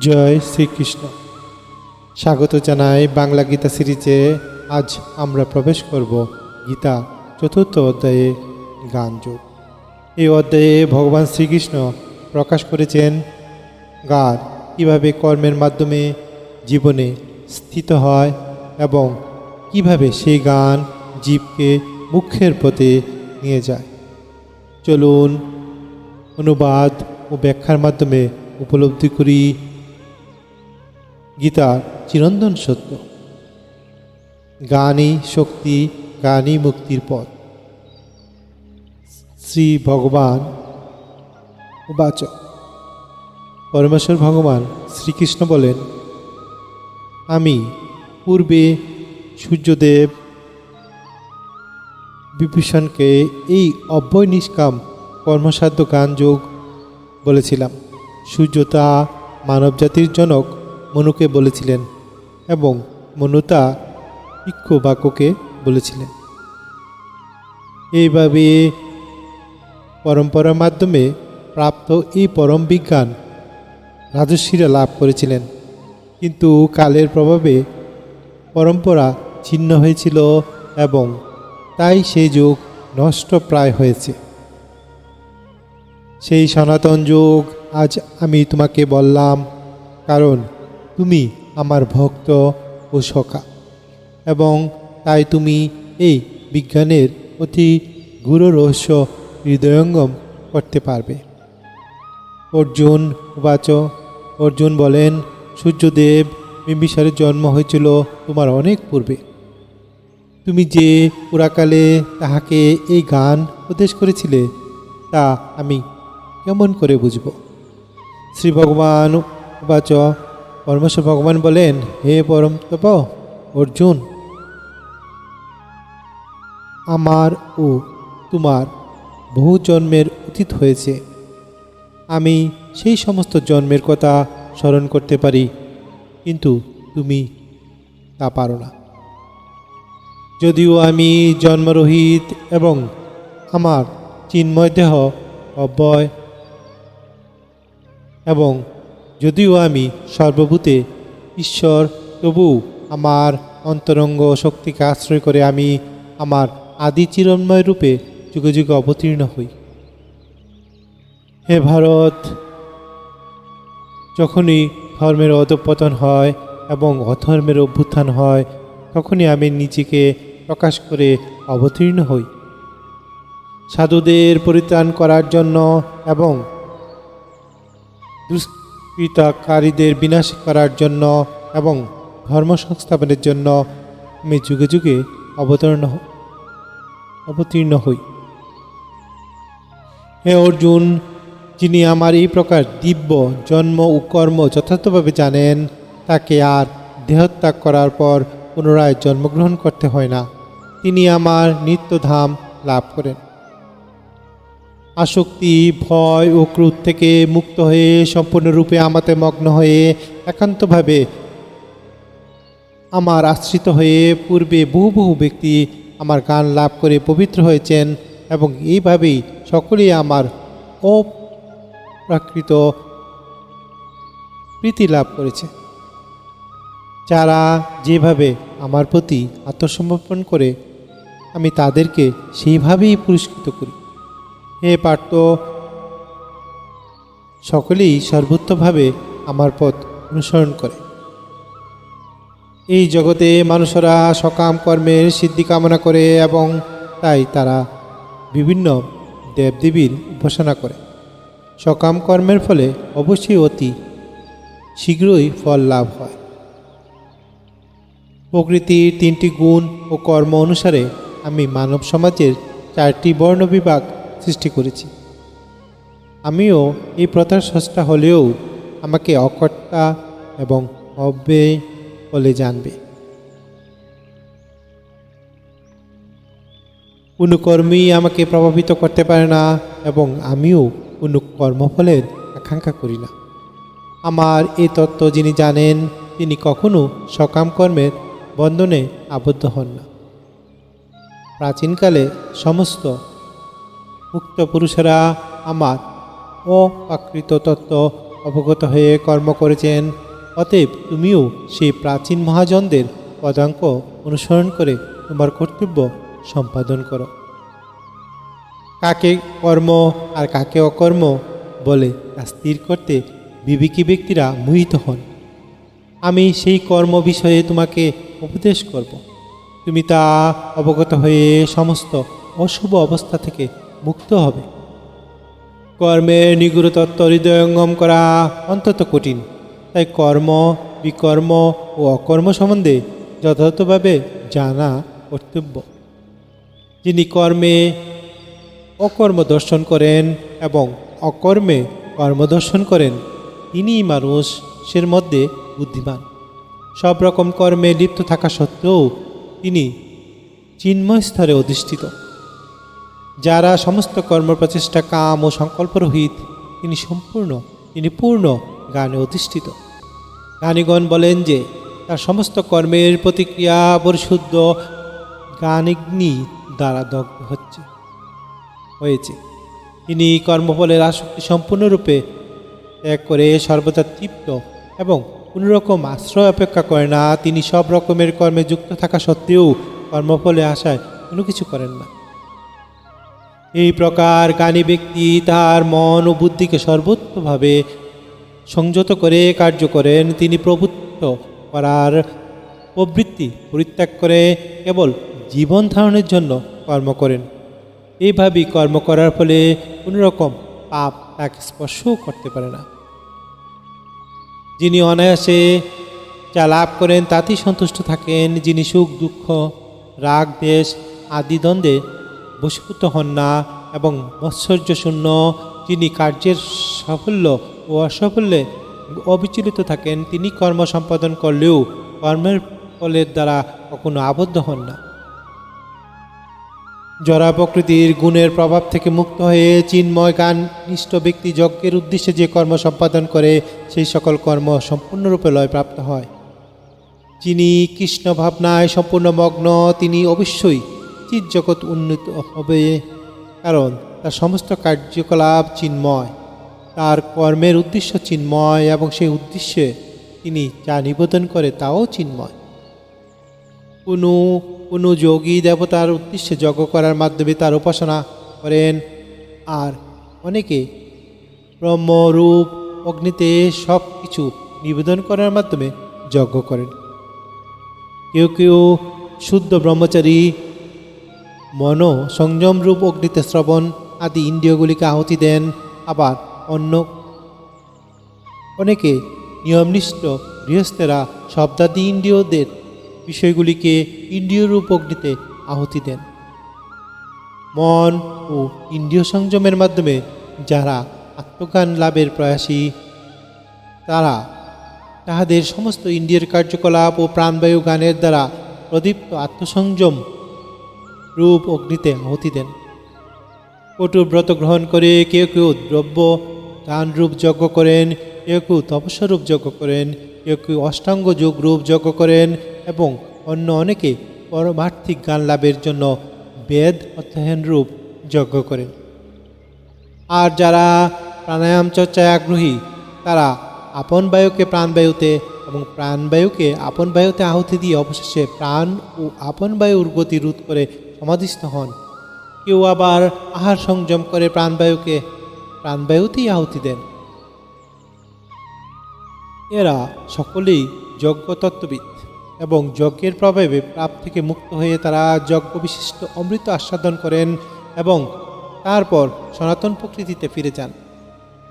জয় শ্রীকৃষ্ণ। স্বাগত জানাই বাংলা গীতা সিরিজে। আজ আমরা প্রবেশ করব গীতা চতুর্থ অধ্যায়ে গান যোগ এই অধ্যায়ে ভগবান শ্রীকৃষ্ণ প্রকাশ করেছেন গান কীভাবে কর্মের মাধ্যমে জীবনে স্থিত হয় এবং কীভাবে সেই গান জীবকে মুখ্যের পথে নিয়ে যায়? চলুন অনুবাদ ও ব্যাখ্যার মাধ্যমে উপলব্ধি করি গীতার চিরন্তন সত্য। গানই শক্তি গানই মুক্তির পথ। শ্রী ভগবান উবাচ পরমেশ্বর ভগবান শ্রীকৃষ্ণ বলেন, আমি পূর্বে সূর্যদেব বিভীষণকে এই অব্যয় নিষ্কাম কর্মসাধ্য গান যোগ বলেছিলাম। সূর্য তা মানবজাতির জনক মনুকে বলেছিলেন এবং মনু তা ইক্ষ বাক্যকে বলেছিলেন। এইভাবে পরম্পরার মাধ্যমে প্রাপ্ত এই পরম বিজ্ঞান রাজস্বীরা লাভ করেছিলেন। কিন্তু কালের প্রভাবে পরম্পরা ছিন্ন হয়েছিল এবং তাই সেই যুগ নষ্ট প্রায় হয়েছে। সেই সনাতন যুগ আজ আমি তোমাকে বললাম, কারণ তুমি আমার ভক্ত ও সখা। এবং তাই তুমি এই বিজ্ঞানের অতি গুরু রহস্য হৃদয়ঙ্গম করতে পারবে। অর্জুন উবাচ, অর্জুন বলেন, সূর্যদেব বিম্বিসারের জন্ম হয়েছিল তোমার অনেক পূর্বে। তুমি যে পুরাকালে তাহাকে এই গান উপদেশ করেছিলে, তা আমি কেমন করে বুঝব? শ্রী ভগবান উবাচ পরমেশ্বর ভগবান বলেন, হে পরম তপ, অর্জুন, আমার ও তোমার বহু জন্মের অতীত হয়েছে। আমি সেই সমস্ত জন্মের কথা স্মরণ করতে পারি, কিন্তু তুমি তা পারো না। যদিও আমি জন্মরহিত এবং আমার চিন্ময় দেহ অব্যয় এবং যদিও আমি সর্বভূতে ঈশ্বর, তবু আমার অন্তরঙ্গ শক্তিকে আশ্রয় করে আমি আমার আদি চিরন্ময় রূপে যুগে যুগে অবতীর্ণ হই। হে ভারত, যখনই ধর্মের অধপতন হয় এবং অধর্মের অভ্যুত্থান হয়, তখনই আমি নিজেকে প্রকাশ করে অবতীর্ণ হই। সাধুদের পরিত্রাণ করার জন্য এবং দুষ্কৃতকারীদের বিনাশ করার জন্য এবং ধর্ম সংস্থাপনের জন্য আমি যুগে যুগে অবতরণ অবতীর্ণ হই। হে অর্জুন, যিনি আমার এই প্রকার দিব্য জন্ম ও কর্ম যথার্থভাবে জানেন, তাকে আর দেহত্যাগ করার পর পুনরায় জন্মগ্রহণ করতে হয় না। তিনি আমার নিত্যধাম লাভ করেন। আসক্তি, ভয় ও ক্রোধ থেকে মুক্ত হয়ে সম্পূর্ণরূপে আমাতে মগ্ন হয়ে একান্তভাবে আমার আশ্রিত হয়ে পূর্বে বহু বহু ব্যক্তি আমার গান লাভ করে পবিত্র হয়েছেন এবং এইভাবেই সকলেই আমার অপ্রাকৃত প্রীতি লাভ করেছে। যারা যেভাবে আমার প্রতি আত্মসমর্পণ করে, আমি তাদেরকে সেইভাবেই পুরস্কৃত করি। হে পার্থ, সকলেই সর্বোত্তভাবে আমার পথ অনুসরণ করে। এই জগতে মানুষেরা সকাম কর্মের সিদ্ধি কামনা করে এবং তাই তারা বিভিন্ন দেবদেবীর উপাসনা করে। সকাম কর্মের ফলে অবশ্যই অতি শীঘ্রই ফল লাভ হয়। প্রকৃতির তিনটি গুণ ও কর্ম অনুসারে আমি মানব সমাজের চারটি বর্ণ বিভাগ সৃষ্টি করেছি। আমিও এই প্রথার স্রষ্টা হলেও আমাকে অকর্তা এবং অব্যয় বলে জানবে। কোনো কর্মই আমাকে প্রভাবিত করতে পারে না এবং আমিও কোনো কর্মফলের আকাঙ্ক্ষা করি না। আমার এই তত্ত্ব যিনি জানেন, তিনি কখনো সকাম কর্মের বন্ধনে আবদ্ধ হন না। প্রাচীনকালে সমস্ত মুক্ত পুরুষেরা আমার অপ্রাকৃত তত্ত্ব অবগত হয়ে কর্ম করেছেন। অতএব তুমিও সেই প্রাচীন মহাজনদের পদাঙ্ক অনুসরণ করে তোমার কর্তব্য সম্পাদন করো। কাকে কর্ম আর কাকে অকর্ম বলে তা স্থির করতে বিবেকী ব্যক্তিরা মোহিত হন। আমি সেই কর্ম বিষয়ে তোমাকে উপদেশ করব। তুমি তা অবগত হয়ে সমস্ত অশুভ অবস্থা থেকে মুক্ত হবে। কর্মের নিগুড় তত্ত্ব হৃদয়ঙ্গম করা অন্তত কঠিন। তাই কর্ম, বিকর্ম ও অকর্ম সম্বন্ধে যথাযথভাবে জানা কর্তব্য। যিনি কর্মে অকর্ম দর্শন করেন এবং অকর্মে কর্ম দর্শন করেন, তিনিই মানুষের মধ্যে বুদ্ধিমান। সব রকম কর্মে লিপ্ত থাকা সত্ত্বেও তিনি চিন্ময় স্তরে অধিষ্ঠিত। যারা সমস্ত কর্ম প্রচেষ্টা কাম ও সংকল্প রহিত তিনি সম্পূর্ণ, তিনি পূর্ণ গানে অধিষ্ঠিত। জ্ঞানীগণ বলেন যে, তার সমস্ত কর্মের প্রতিক্রিয়া পরিশুদ্ধ জ্ঞানিগ্নি দ্বারা দগ্ধ হচ্ছে। হয়েছে। তিনি কর্মফলের আসক্তি সম্পূর্ণরূপে ত্যাগ করে সর্বদা তৃপ্ত এবং কোনো রকম আশ্রয় অপেক্ষা করে না। তিনি সব রকমের কর্মে যুক্ত থাকা সত্ত্বেও কর্মফলে আসায় কোনো কিছু করেন না। এই প্রকার জ্ঞানী ব্যক্তি তার মন ও বুদ্ধিকে সর্বোত্তভাবে সংযত করে কার্য করেন। তিনি প্রভুত্ব করার প্রবৃত্তি পরিত্যাগ করে কেবল জীবন ধারণের জন্য কর্ম করেন। এইভাবেই কর্ম করার ফলে কোনোরকম পাপ তাকে স্পর্শও করতে পারে না। যিনি অনায়াসে যা লাভ করেন তাতেই সন্তুষ্ট থাকেন। যিনি সুখ, দুঃখ, রাগ, দেশ আদি দ্বন্দ্বে বশীভূত হন না এবং মৎসর্য শূন্য যিনি কার্যের সাফল্য ও অসাফল্যে অবিচলিত থাকেন, তিনি কর্ম সম্পাদন করলেও কর্মের ফলের দ্বারা কখনো আবদ্ধ হন না। জরা প্রকৃতির গুণের প্রভাব থেকে মুক্ত হয়ে চিন্ময় গান নিষ্ঠ ব্যক্তি যজ্ঞের উদ্দেশ্যে যে কর্ম সম্পাদন করে, সেই সকল কর্ম সম্পূর্ণরূপে লয়প্রাপ্ত হয়। যিনি কৃষ্ণ ভাবনায় সম্পূর্ণ মগ্ন, তিনি অবশ্যই চিৎ জগৎ উন্নত হবে, কারণ তার সমস্ত কার্যকলাপ চিন্ময়। তার কর্মের উদ্দেশ্য চিন্ময় এবং সেই উদ্দেশ্যে তিনি যা নিবেদন করে তাও চিন্ময়। কোনো কোনো যোগী দেবতার উদ্দেশ্যে যজ্ঞ করার মাধ্যমে তার উপাসনা করেন, আর অনেকে ব্রহ্মরূপ, অগ্নিতে সব কিছু নিবেদন করার মাধ্যমে যজ্ঞ করেন। কেউ কেউ শুদ্ধ ব্রহ্মচারী মন সংযমরূপ অগ্নিতে শ্রবণ আদি ইন্দ্রিয়গুলিকে আহতি দেন, আবার অন্য অনেকে নিয়মনিষ্ঠ গৃহস্থেরা শব্দাদি ইন্দ্রিয়দের বিষয়গুলিকে ইন্দ্রিয় রূপ অগ্নিতে আহতি দেন। মন ও ইন্দ্রিয় সংযমের মাধ্যমে যারা আত্মজ্ঞান লাভের প্রয়াসী, তারা তাহাদের সমস্ত ইন্দ্রিয়ের কার্যকলাপ ও প্রাণবায়ু গানের দ্বারা প্রদীপ্ত আত্মসংযম রূপ অগ্নিতে আহুতি দেন। কটুর ব্রত গ্রহণ করে কেউ কেউ দ্রব্য, দানরূপ যজ্ঞ করেন, কেউ কেউ তপস্বরূপ যজ্ঞ করেন, কেউ কেউ অষ্টাঙ্গ যোগ রূপ যজ্ঞ করেন এবং অন্য অনেকে পরমার্থিক জ্ঞান লাভের জন্য বেদ অধ্যয়ন রূপ যজ্ঞ করেন। আর যারা প্রাণায়াম চর্চায় আগ্রহী, তারা আপন বায়ুকে প্রাণবায়ুতে এবং প্রাণবায়ুকে আপন বায়ুতে আহুতি দিয়ে অবশেষে প্রাণ ও আপন বায়ুর গতি রোধ করে সমাধিস্থ হন। কেউ আবার আহার সংযম করে প্রাণবায়ুকে, প্রাণবায়ুতেই আহুতি দেন। এরা সকলেই যজ্ঞতত্ত্ববিদ এবং যজ্ঞের প্রভাবে পাপ থেকে মুক্ত হয়ে তারা যজ্ঞ বিশিষ্ট অমৃত আস্বাদন করেন এবং তারপর সনাতন প্রকৃতিতে ফিরে যান।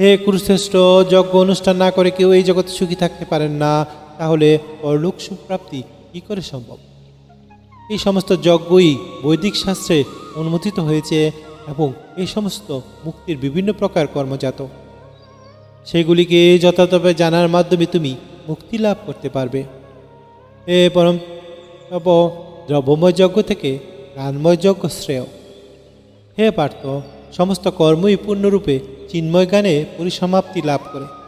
হে কুরুশ্রেষ্ঠ, যজ্ঞ অনুষ্ঠান না করে কেউ এই জগতে সুখী থাকতে পারেন না, তাহলে পরলোক সুপ্রাপ্তি কী করে সম্ভব? এই সমস্ত যজ্ঞই বৈদিক শাস্ত্রে অনুমোদিত হয়েছে এবং এই সমস্ত মুক্তির বিভিন্ন প্রকার কর্মজাত। সেগুলিকে যথাযথভাবে জানার মাধ্যমে তুমি মুক্তি লাভ করতে পারবে। এ পরম তব দ্রব্যময় যজ্ঞ থেকে গানময় যজ্ঞ শ্রেয়। হে পার্থ, সমস্ত কর্মই পূর্ণরূপে চিন্ময় গানে পরিসমাপ্তি লাভ করে।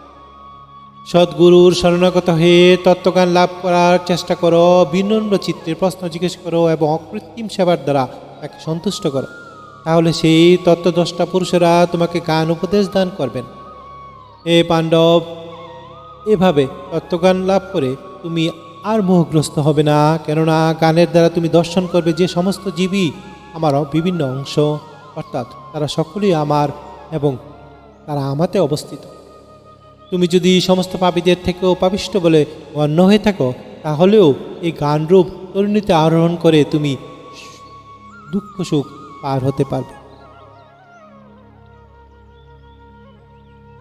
সদ্গুরুর শরণাগত হয়ে তত্ত্বজ্ঞান লাভ করার চেষ্টা করো, বিনম্র চিত্রের প্রশ্ন জিজ্ঞেস করো এবং অকৃত্রিম সেবার দ্বারা তাকে সন্তুষ্ট করো। তাহলে সেই তত্ত্বদ্রষ্টা পুরুষেরা তোমাকে গান উপদেশ দান করবেন। হে পাণ্ডব, এভাবে তত্ত্বজ্ঞান লাভ করে তুমি আর মোহগ্রস্ত হবে না, কেননা গানের দ্বারা তুমি দর্শন করবে যে সমস্ত জীবই আমার বিভিন্ন অংশ, অর্থাৎ তারা সকলেই আমার এবং তারা আমাতে অবস্থিত। তুমি যদি সমস্ত পাপীদের থেকেও পাপিষ্ট বলে গণ্য হয়ে থাকো, তাহলেও এই গানরূপ তরুণীতে আরোহণ করে তুমি দুঃখ সুখ পার হতে পারবে।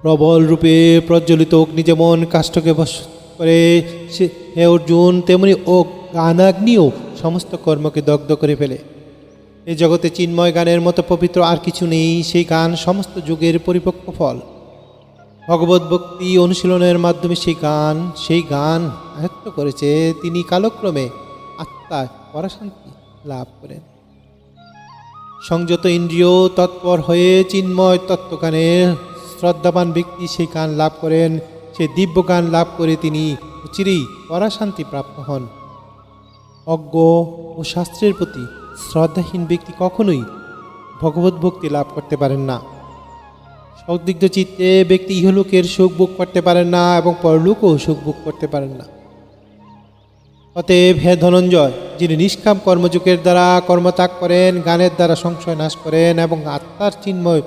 প্রবল রূপে প্রজ্বলিত অগ্নি যেমন কাষ্ঠকে বশ করে, সে হে অর্জুন, তেমনি ও গানাগ্নিও সমস্ত কর্মকে দগ্ধ করে ফেলে। এই জগতে চিন্ময় গানের মতো পবিত্র আর কিছু নেই, সেই গান সমস্ত যুগের পরিপক্ক ফল। ভগবত ভক্তি অনুশীলনের মাধ্যমে সেই গান সেই গান আয়ত্ত করেছে। তিনি কালক্রমে আত্মায় পরাশান্তি লাভ করেন। সংযত ইন্দ্রিয় তৎপর হয়ে চিন্ময় তত্ত্বগানের শ্রদ্ধাবান ব্যক্তি সেই গান লাভ করেন। সে দিব্য গান লাভ করে তিনি চিরেই পরাশান্তি প্রাপ্ত হন। অজ্ঞ ও শাস্ত্রের প্রতি শ্রদ্ধাহীন ব্যক্তি কখনোই ভগবত ভক্তি লাভ করতে পারেন না। সদিগ্ধ চিত্তে ব্যক্তি ইহলোকের সুখ ভোগ করতে পারেন না এবং পরলোকও সুখ ভোগ করতে পারেন না। অতএব হে ধনঞ্জয়, যিনি নিষ্কাম কর্মযুগের দ্বারা কর্মত্যাগ করেন গানের দ্বারা সংশয় নাশ করেন এবং আত্মার চিন্ময়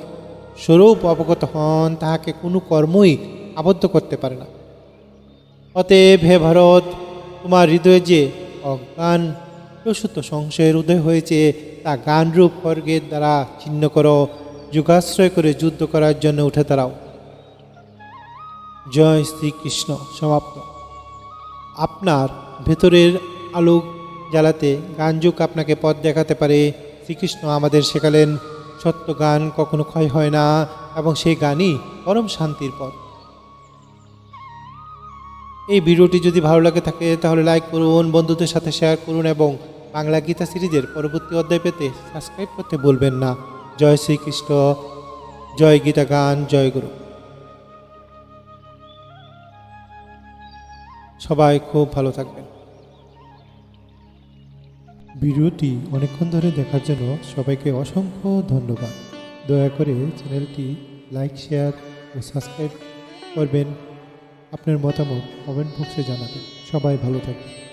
স্বরূপ অবগত হন, তাহাকে কোনো কর্মই আবদ্ধ করতে পারে না। অতএব হে ভারত, তোমার হৃদয়ে যে অজ্ঞান প্রসূত সংশয়ের উদয় হয়েছে, তা গানরূপ খড়গের দ্বারা ছিন্ন করো। যুগাশ্রয় করে যুদ্ধ করার জন্য উঠে দাঁড়াও। জয় শ্রীকৃষ্ণ। সমাপ্ত। আপনার ভেতরের আলোক জ্বালাতে গানযুগ আপনাকে পথ দেখাতে পারে। শ্রীকৃষ্ণ আমাদের শেখালেন, সত্য গান কখনো ক্ষয় হয় না এবং সেই গানই পরম শান্তির পথ। এই ভিডিওটি যদি ভালো লাগে থাকে, তাহলে লাইক করুন, বন্ধুদের সাথে শেয়ার করুন এবং বাংলা গীতা সিরিজের পরবর্তী অধ্যায় পেতে সাবস্ক্রাইব করতে বলবেন না। জয় শ্রীকৃষ্ণ, জয় গীতা গান, জয় গুরু। সবাই খুব ভালো থাকবেন। ভিডিওটি অনেকক্ষণ ধরে দেখার জন্য সবাইকে অসংখ্য ধন্যবাদ। দয়া করে চ্যানেলটি লাইক, শেয়ার ও সাবস্ক্রাইব করবেন। আপনার মতামত কমেন্ট বক্সে জানাবেন। সবাই ভালো থাকবেন।